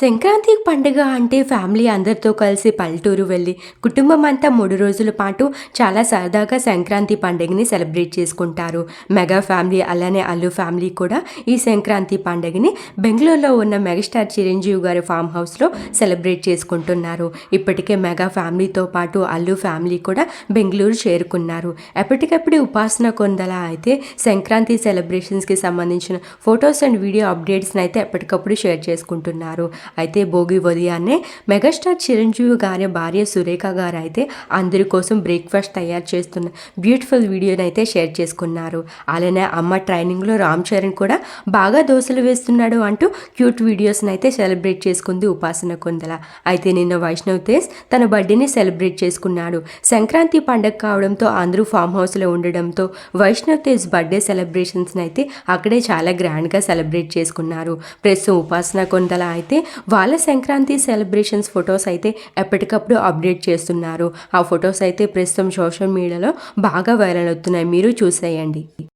సంక్రాంతి పండుగ అంటే ఫ్యామిలీ అందరితో కలిసి పల్లెటూరు వెళ్ళి కుటుంబం అంతా మూడు రోజుల పాటు చాలా సరదాగా సంక్రాంతి పండుగని సెలబ్రేట్ చేసుకుంటారు. మెగా ఫ్యామిలీ అలానే అల్లు ఫ్యామిలీ కూడా ఈ సంక్రాంతి పండుగని బెంగళూరులో ఉన్న మెగాస్టార్ చిరంజీవి గారి ఫామ్ హౌస్లో సెలబ్రేట్ చేసుకుంటున్నారు. ఇప్పటికే మెగా ఫ్యామిలీతో పాటు అల్లు ఫ్యామిలీ కూడా బెంగళూరు చేరుకున్నారు. ఎప్పటికప్పుడు ఉపాసన కొందల అయితే సంక్రాంతి సెలబ్రేషన్స్కి సంబంధించిన ఫొటోస్ అండ్ వీడియో అప్డేట్స్ని అయితే ఎప్పటికప్పుడు షేర్ చేసుకుంటున్నారు. అయితే భోగి ఉదయాన్నే మెగాస్టార్ చిరంజీవి గారి భార్య సురేఖ గారు అయితే అందరి కోసం బ్రేక్ఫాస్ట్ తయారు చేస్తున్న బ్యూటిఫుల్ వీడియోని అయితే షేర్ చేసుకున్నారు. అలానే అమ్మ ట్రైనింగ్లో రామ్ చరణ్ కూడా బాగా దోశలు వేస్తున్నాడు అంటూ క్యూట్ వీడియోస్ని అయితే సెలబ్రేట్ చేసుకుంది ఉపాసన కొందల. అయితే నిన్న వైష్ణవ్ తేజ్ తన బర్త్డేని సెలబ్రేట్ చేసుకున్నాడు. సంక్రాంతి పండగ కావడంతో అందరూ ఫామ్ హౌస్లో ఉండడంతో వైష్ణవ్ తేజ్ బర్త్డే సెలబ్రేషన్స్ని అయితే అక్కడే చాలా గ్రాండ్గా సెలబ్రేట్ చేసుకున్నారు. ప్రస్తుతం ఉపాసన కొందల అయితే వాళ్ళ సంక్రాంతి సెలబ్రేషన్స్ ఫొటోస్ అయితే ఎప్పటికప్పుడు అప్డేట్ చేస్తున్నారు. ఆ ఫొటోస్ అయితే ప్రస్తుతం సోషల్ మీడియాలో బాగా వైరల్ అవుతున్నాయి. మీరు చూసేయండి.